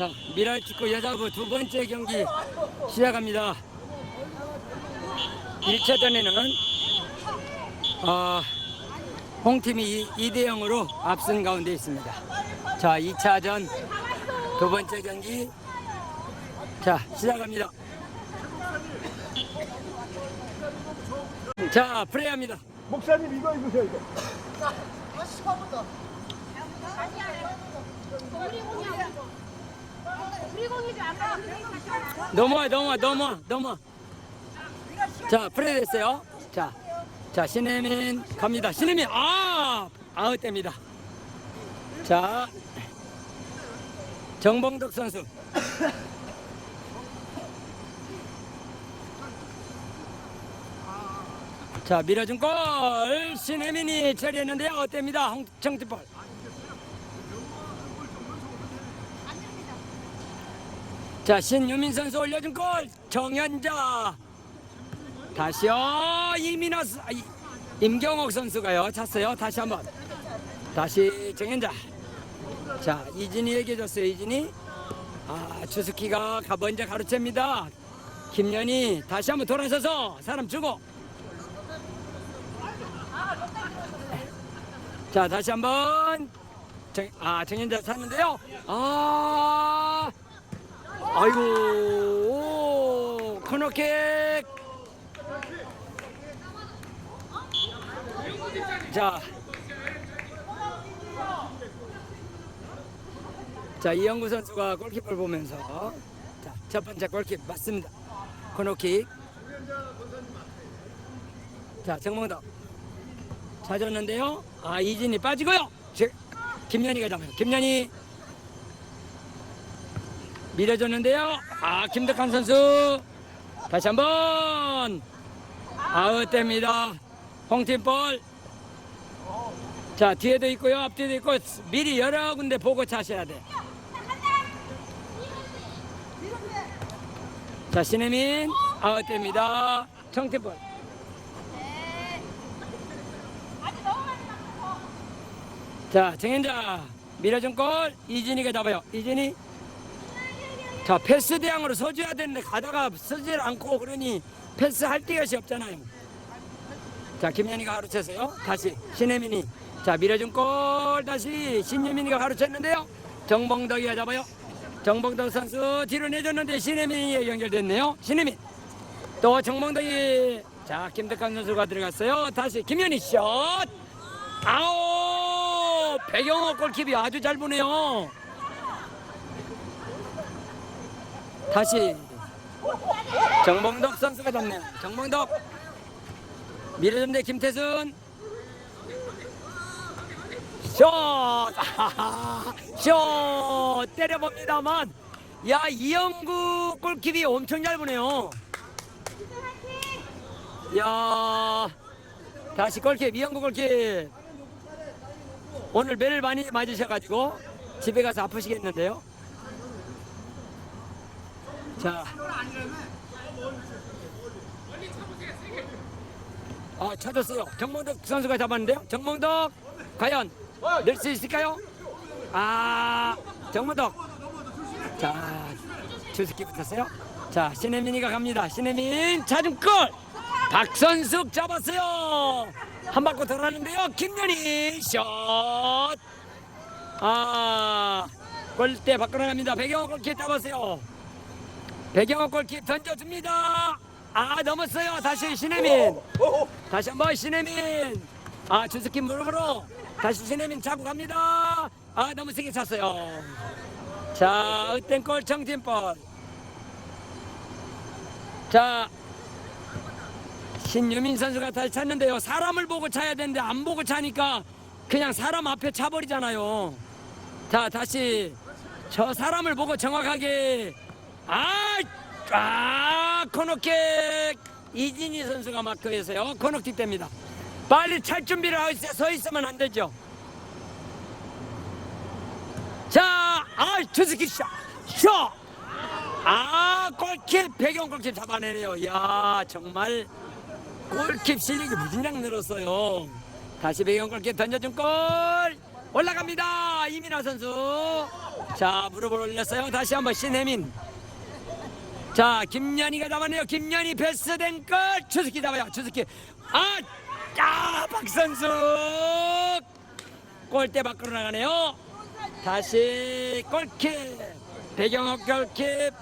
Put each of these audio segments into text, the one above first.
자, 미랄축구 여자부 두 번째 경기 시작합니다. 1차전에는 어, 홍팀이 2대 0으로 앞선 가운데 있습니다. 자, 2차전 두 번째 경기 자, 시작합니다. 자, 플레이합니다. 목사님 이거 입으세요 이거. 우리 공이지 아까 넘어와, 넘어와, 넘어와, 넘어와. 자, 플레이 됐어요. 자, 자, 신혜민 갑니다. 신혜민, 아! 아웃 됩니다. 자, 정봉덕 선수. 자, 밀어준 골! 신혜민이 처리했는데요. 어땠습니다. 홍청티볼. 자, 신유민 선수 올려준 골! 정현자! 다시요, 이민호, 스- 아, 이- 임경옥 선수가요. 찼어요. 다시 한 번. 다시 정현자. 자, 이진이에게 줬어요. 이진이. 아, 주스키가 가- 먼저 가로챕니다. 김연이 다시 한번 돌아서서 사람 주고. 자, 다시 한번. 정, 아, 정현자 찼는데요. 아, 아이고, 오, 코너킥. 자. 자, 이영구 선수가 골키퍼를 보면서 자, 첫 번째 골킥 맞습니다. 코너킥. 자, 정몽덕. 찾았는데요. 아, 이진이 빠지고요. 제, 김연이가 잡아요. 김연이 밀어줬는데요. 아, 김덕환 선수. 다시 한 번 아웃됩니다. 홍팀 볼. 자, 뒤에도 있고요. 앞뒤도 있고 미리 여러 군데 보고 차셔야 돼. 자, 신혜민 아웃됩니다. 청팀 볼. 자, 정현자 밀어준 골 이진이가 잡아요. 이진이 자 패스 대항으로 서줘야 되는데 가다가 서질 않고 그러니 패스 할 데것이 없잖아요. 자 김현이가 가로챘어요. 다시 신혜민이 자 밀어준 골 다시 신유민이가 가로챘는데요. 정봉덕이가 잡아요. 정봉덕 선수 뒤로 내줬는데 신혜민이 연결됐네요. 신혜민 또 정봉덕이 자 김덕환 선수가 들어갔어요. 다시 김현이 슛 아오 배경호 골킵이 아주 잘 보네요. 다시 정봉덕 선수가 잡네요. 정봉덕 밀어준데 김태순 슛! 아하하, 슛! 때려봅니다만 야 이영구 골킵이 엄청 잘 보네요. 야 다시 골킵 이영구 골킵 오늘 매를 많이 맞으셔가지고 집에 가서 아프시겠는데요. 자. 아, 찾았어요. 정몽덕 선수가 잡았는데요. 정몽덕, 과연 늘수 있을까요? 아, 정몽덕. 자, 주스키 붙었어요. 자, 신혜민이가 갑니다. 신혜민 찾은 골! 박선숙 잡았어요. 한 바퀴 돌았는데요. 김연희 슛! 아, 골대 밖으로 갑니다. 배경호 골킥 잡았어요. 배경호 골킥 던져줍니다. 아 넘었어요. 다시 신혜민. 다시 한번 신혜민. 아 주스킨 무릎으로 다시 신혜민 잡고 갑니다. 아 너무 세게 찼어요. 자 으땐 골 정진볼. 자 신유민 선수가 다시 찼는데요. 사람을 보고 차야 되는데 안 보고 차니까 그냥 사람 앞에 차버리잖아요. 자 다시 저 사람을 보고 정확하게 아, 아 코너킥 이진희 선수가 마크했어요. 코너킥 됩니다. 빨리 찰 준비를 하고. 서 있으면 안 되죠. 자, 아 주스키 샷, 샷. 아 골킥 배경 골킥 잡아내네요. 야 정말 골킥 실력이 무진장 늘었어요. 다시 배경 골킥 던져준 골. 올라갑니다. 이민아 선수. 자, 무릎을 올렸어요. 다시 한번 신혜민. 자, 김연희가 잡았네요. 김연희 패스 된 걸 주스키 잡아요. 주스키. 아, 아, 박선수. 골대 밖으로 나가네요. 다시 골킥. 배경옥 골킥.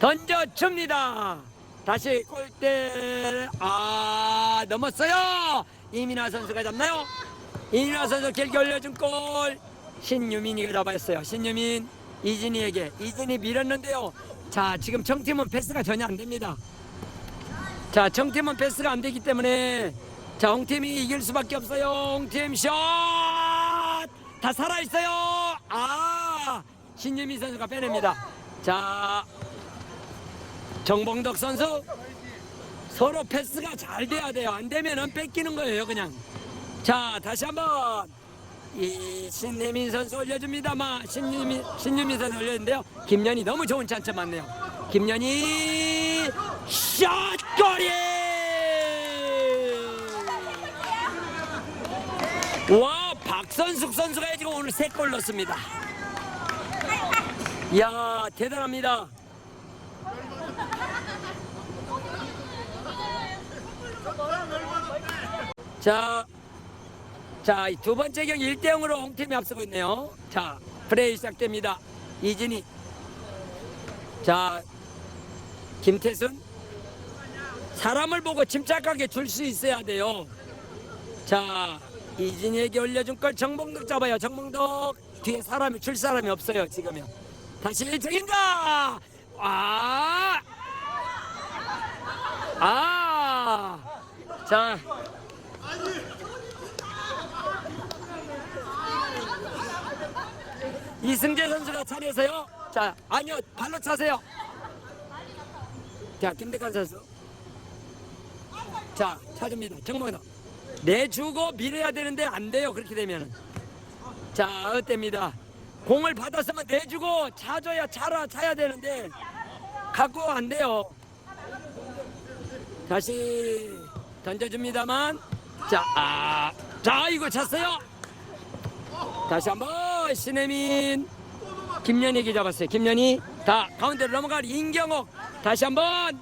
던져줍니다. 다시 골대 아 넘었어요. 이민아 선수가 잡나요? 이민아 선수 길게 올려준 골 신유민이가 잡았어요. 신유민 이진이에게 이진이 밀었는데요. 자 지금 정팀은 패스가 전혀 안 됩니다. 자 정팀은 패스가 안 되기 때문에 자 홍팀이 이길 수밖에 없어요. 홍팀 샷! 다 살아 있어요. 아 신유민 선수가 빼냅니다. 자 정봉덕 선수 서로 패스가 잘 돼야 돼요. 안 되면은 뺏기는 거예요, 그냥. 자, 다시 한번 이 신혜민 선수 올려줍니다만 신유민 신유민 선수 올렸는데요. 김연이 너무 좋은 찬스 맞네요. 김연이 샷 골이! 와, 박선숙 선수가 지금 오늘 세 골 넣습니다. 이야, 대단합니다. 자, 자, 이두 번째 경기 1대 0으로 홍팀이 앞서고 있네요. 자, 플레이 시작됩니다. 이진희. 자, 김태순. 사람을 보고 침착하게 줄 수 있어야 돼요. 자, 이진희에게 올려준 걸 정봉덕 잡아요. 정봉덕. 뒤에 사람이 줄 사람이 없어요, 지금요. 다시 1등인가? 아! 아! 자, 이승재 선수가 차려서요. 자, 아니요, 발로 차세요. 자, 김대관 선수. 자, 차줍니다. 정몽이다. 내주고 밀어야 되는데 안 돼요. 그렇게 되면은. 자, 어때입니다. 공을 받았으면 내주고 차줘야 차라 차야 되는데 갖고 안 돼요. 다시 던져줍니다만. 자, 아, 자, 이거 찼어요. 다시 한번 신혜민. 김연희에게 잡았어요. 김연희. 다 가운데로 넘어갈 인경옥. 다시 한번.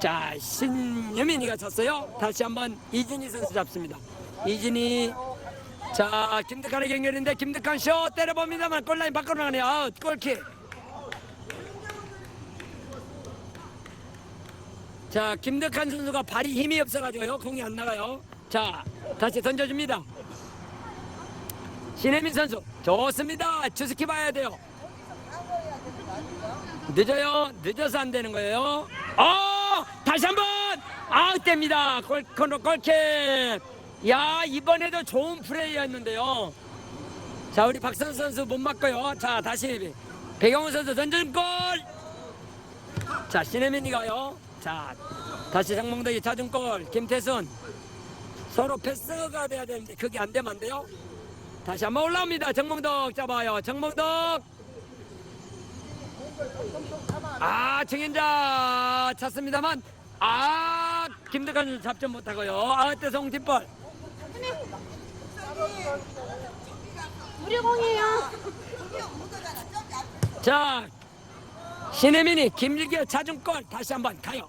자 신유민이가 쳤어요. 다시 한번 이진희 선수 잡습니다. 이진희. 자 김득한의 경렬인데 김득한 쇼 때려봅니다만 골라인 밖으로 나가네요. 아웃 골킥. 자 김득한 선수가 발이 힘이 없어가지고요. 공이 안 나가요. 자 다시 던져줍니다 신혜민 선수 좋습니다. 주스키 봐야 돼요. 늦어요. 늦어서 안 되는 거예요. 어 다시 한번 아웃됩니다. 골 코너 골킥. 야 이번에도 좋은 플레이였는데요. 자 우리 박선 선수 못 맞고요. 자 다시 배경훈 선수 던진 골. 자 신혜민이 가요. 자 다시 장몽덕이 찾은 골. 김태순 서로 패스가 돼야 되는데 그게 안 되면 안 돼요. 다시 한번 올라옵니다. 정몽덕 잡아요. 정몽덕. 아, 정현자 찼습니다만 아, 김득한 잡지 못하고요. 아, 때송 뒷볼. 우리 공이에요. 자, 신혜민이 김일기의 자준 골 다시 한번 가요.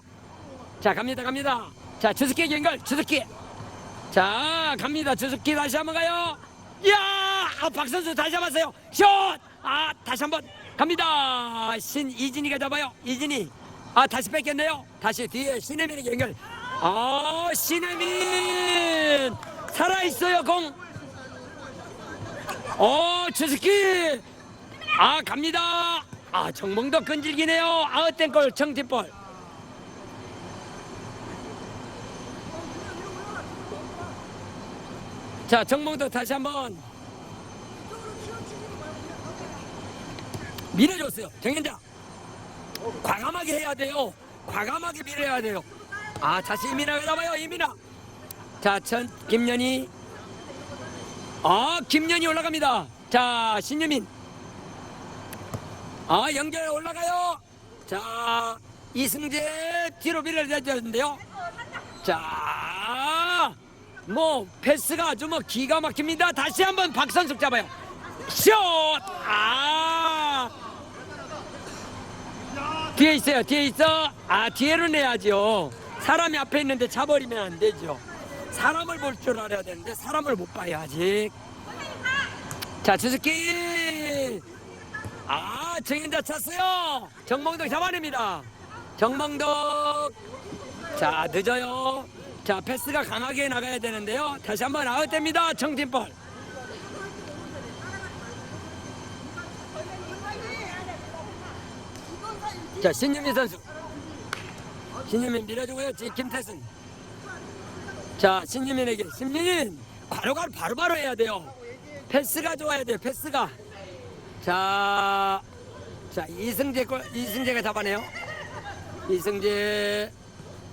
자, 갑니다, 갑니다. 자, 주스키 연결, 주스키. 자, 갑니다. 주스키 다시 한번 가요. 이야, 아, 박선수 다시 잡았어요. 슛! 아, 다시 한번 갑니다. 신 이진이가 잡아요. 이진이. 아, 다시 뺏겼네요. 다시 뒤에 신혜민이 연결. 아, 신혜민 살아있어요, 공. 어, 주스키. 아 갑니다. 아 정몽도 끈질기네요. 아웃된 골 정팀볼. 자 정몽도 다시 한번 밀어줬어요. 정현자 과감하게 해야 돼요. 과감하게 밀어야 돼요. 아 다시 이민아가 잡아요. 이민아. 자천 김연희. 아 김연희 올라갑니다. 자 신유민. 아 연결 올라가요. 자 이승재 뒤로 밀어내줬는데요. 자 뭐 패스가 아주 뭐 기가 막힙니다. 다시 한번 박선숙 잡아요. 슛! 아! 뒤에 있어요. 뒤에 있어. 아 뒤에로 내야죠. 사람이 앞에 있는데 차버리면 안 되죠. 사람을 볼 줄 알아야 되는데 사람을 못 봐요 아직. 자 주스키. 아 정인자 찼어요. 정몽덕 잡아냅니다. 정몽덕. 자 늦어요. 자 패스가 강하게 나가야 되는데요. 다시 한번 아웃됩니다. 청팀볼. 자 신유민 선수. 신유민 밀어주고요. 김태승. 자 신유민에게 신유민 바로바로 바로바로 해야 돼요. 패스가 좋아야 돼요. 패스가. 자, 자 이승재 골 이승재가 잡아내요. 이승재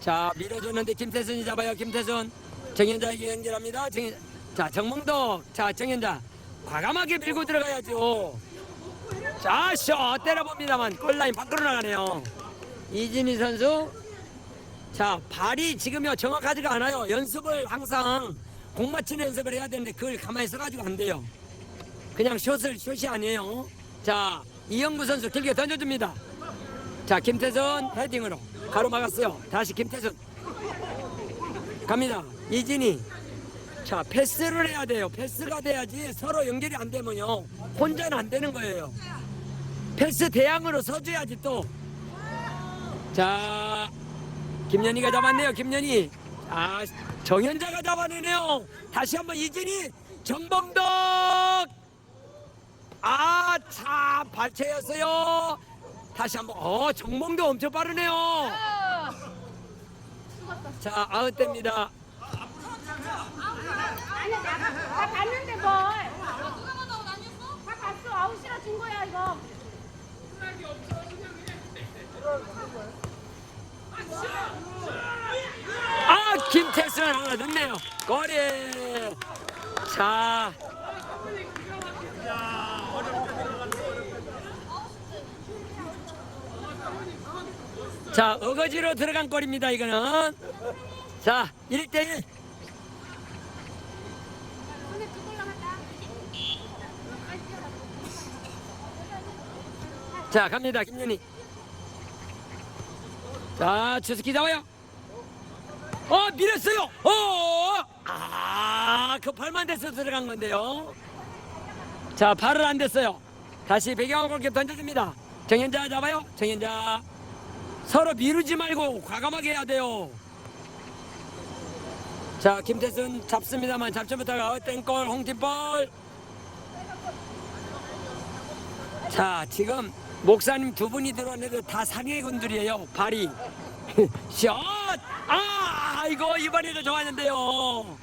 자 밀어줬는데 김태순이 잡아요. 김태순 정현자에게 연결합니다. 정현 자 정몽덕 자 정현자 과감하게 밀고 들어가야죠. 자쇼 때려봅니다만 골라인 밖으로 나가네요. 이진희 선수 자 발이 지금요 정확하지가 않아요. 연습을 항상 공 맞히는 연습을 해야 되는데 그걸 가만히 있어가지고 안 돼요. 그냥 숏을 숏이 아니에요. 자 이영구 선수 길게 던져줍니다. 자 김태선 헤딩으로 가로막았어요. 다시 김태선 갑니다. 이진이 자 패스를 해야 돼요. 패스가 돼야지 서로 연결이 안 되면요 혼자는 안 되는 거예요. 패스 대항으로 서줘야지 또. 자 김연희가 잡았네요. 김연희 아 정현자가 잡아내네요. 다시 한번 이진이 정범덕 아, 참 발체였어요. 다시 한번 어, 정몽도 엄청 빠르네요. 자, 아웃됩니다. 아니 나, 나 갔는데 뭘? 다 갔어. 아웃이라 준 거야 이거. 아, 김태순 하나 넣네요. 거리. 자. 자, 어거지로 들어간 골입니다, 이거는. 자, 1대1. 오늘 두골 남았다. 자, 갑니다, 김윤희. 자, 주스키 나와요. 어, 밀었어요. 어, 아, 그 발만 돼서 들어간 건데요. 자, 발을 안 됐어요. 다시 배경을 그렇게 던져줍니다. 정현자 잡아요. 정현자. 서로 미루지 말고 과감하게 해야 돼요. 자, 김태순 잡습니다만 잡지 못하가 땡골 홍팀볼. 자, 지금 목사님 두 분이 들어왔는데 다 상해 군들이에요. 발이. 샷! 아, 이거 이번에도 좋았는데요.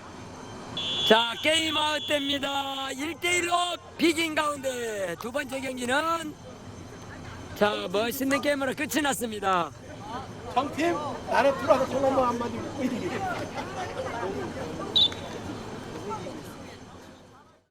자, 게임 아웃 됩니다. 1대1로 비긴 가운데 두 번째 경기는 자, 멋있는 게임으로 끝이 났습니다. 정팀 나는 들어와서 통 한번 한마디 이기게